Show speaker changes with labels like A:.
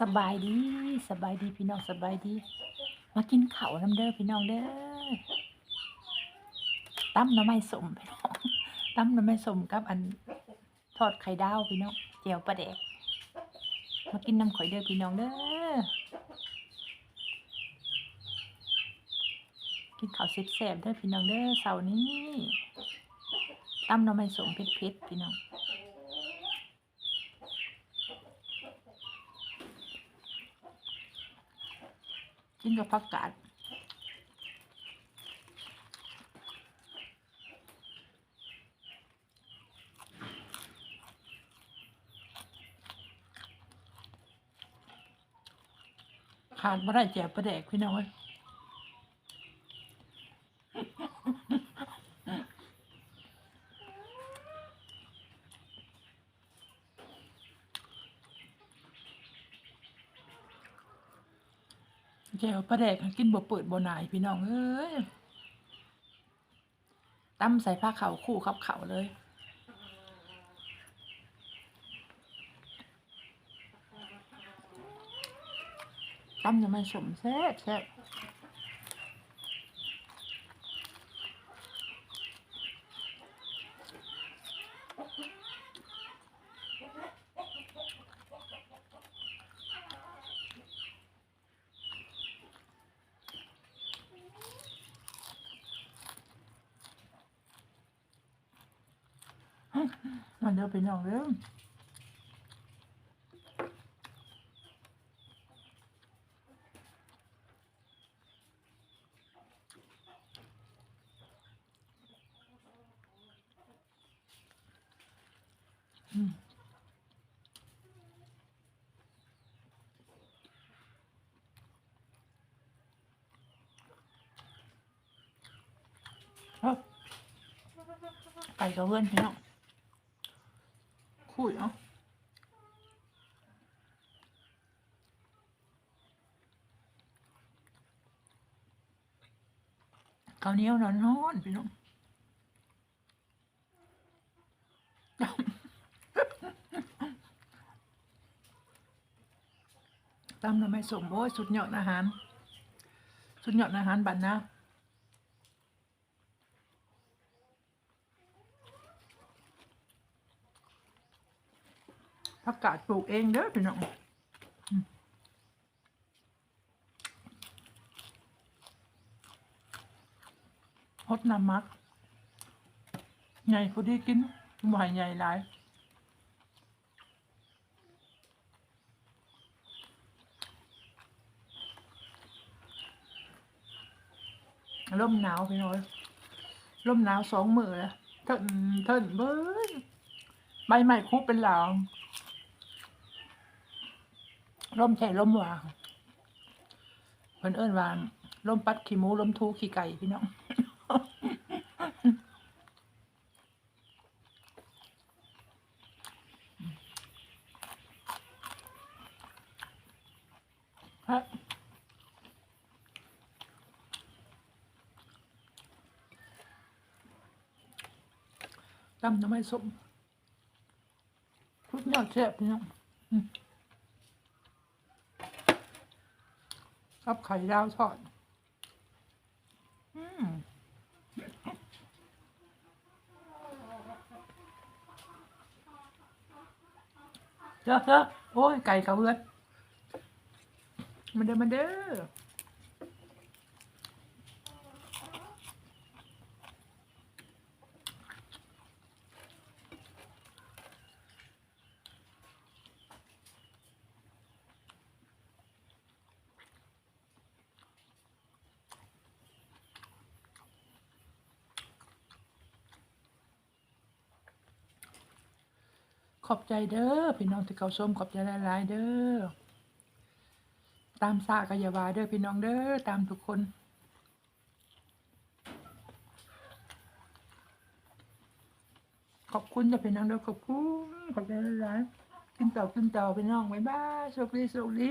A: สบายดีสบายดีพี่น้องสบายดี มากินข้าวน้ำเด้อพี่น้องเด้อตั้มน้ำไม้สมพี่น้องตั้มน้ำไม้สมกับอันทอดไข่ดาวพี่น้องเจียวปลาแดกมากินน้ำข่อยเด้อพี่น้องเด้อกินข้าวแซ่บๆเด้อพี่น้องเด้อเสาร์นี้ตั้มน้ำไม้สมเผ็ดๆพี่น้อง กินกับผักกาดขาดบ่ได้แจกประแดกพี่น้อย แจวประแดกกินบ่เปิดบ่หนายพี่น้องเอ้ยตั้มใส่ผ้าขาวคู่ขับเขาเลยตั้มจะมันสมแซ่บแซ่บ มันเดี๋ยวไปน้องเรื่องอืมไก่กับเพื่อนพี่น้อง คุยเนาะข้าวเหนียวนอนนอนๆพี่น้องตำทำไมสมโอ้ยสุดยอดอาหาร สุดยอดอาหารบันนะ ผักกาดปลูกเองเด้อพี่น้องฮดน้ำมักใหญ่พอดีกินหวายใหญ่หลายร่มหนาวพี่น้อยร่มหนาวสองมือแล้วเทินเทินเบ้ยใบไม้คุบเป็นหลาว ร่มแช่ร่มวางเพิ่นเอิ้นว่าร่มปัดขี้หมูร่มทูขี้ไก่พี่น้องฮะตำน้ำไม่สมทุกอย่างแซ่บพี่น้อง อืมกับไข่ดาวทอด อืมเจ้าเจ้าโอ้ย ไก่เขาเพื่อนมันเด้อมันเด้อ ขอบใจเด้อพี่น้องที่เขาส้มขอบใจหลายๆเด้อตามสากายาวาเด้อพี่น้องเด้อตามทุกคนขอบคุณจ้ะพี่น้องเด้อขอบคุณขอบใจหลายๆกินต่อกินต่อพี่น้องไว้บ้าโชคดีโชคดี